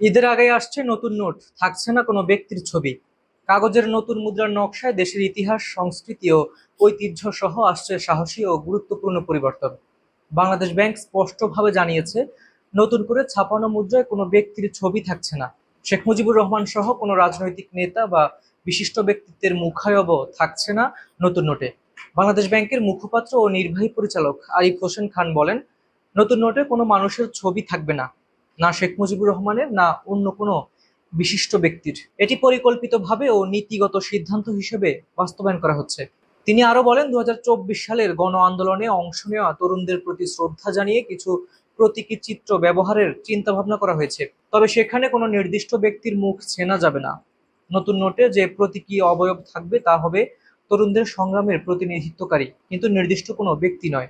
ঈদের আগে আসছে নতুন নোট, থাকছে না কোনো ব্যক্তির ছবি। কাগজের নতুন মুদ্রার নকশায় দেশের ইতিহাস, সংস্কৃতি ও ঐতিহ্য সহ আসছে সাহসী ও গুরুত্বপূর্ণ পরিবর্তন। বাংলাদেশ ব্যাংক স্পষ্টভাবে জানিয়েছে, নতুন করে ছাপানো মুদ্রায় কোনো ব্যক্তির ছবি থাকছে না। শেখ মুজিবুর রহমান সহ কোনো রাজনৈতিক নেতা বা বিশিষ্ট ব্যক্তিত্বের মুখায়ব থাকছে না নতুন নোটে। বাংলাদেশ ব্যাংকের মুখপাত্র ও নির্বাহী পরিচালক আরিফ হোসেন খান বলেন, নতুন নোটে কোনো মানুষের ছবি থাকবে না। না শেখ মুজিবুর রহমানের, না অন্য কোনো বিশিষ্ট ব্যক্তির। এটি পরিকল্পিতভাবে ও নীতিগত সিদ্ধান্ত হিসেবে বাস্তবায়ন করা হচ্ছে। তিনি আরও বলেন, দুহাজার চব্বিশ সালের গণ আন্দোলনে অংশ নেওয়া তরুণদের প্রতি শ্রদ্ধা জানিয়ে কিছু প্রতীকী চিত্র ব্যবহারের চিন্তা ভাবনা করা হয়েছে। তবে সেখানে কোনো নির্দিষ্ট ব্যক্তির মুখ চেনা যাবে না। নতুন নোটে যে প্রতীকী অবয়ব থাকবে তা হবে তরুণদের সংগ্রামের প্রতিনিধিত্বকারী, কিন্তু নির্দিষ্ট কোনো ব্যক্তি নয়।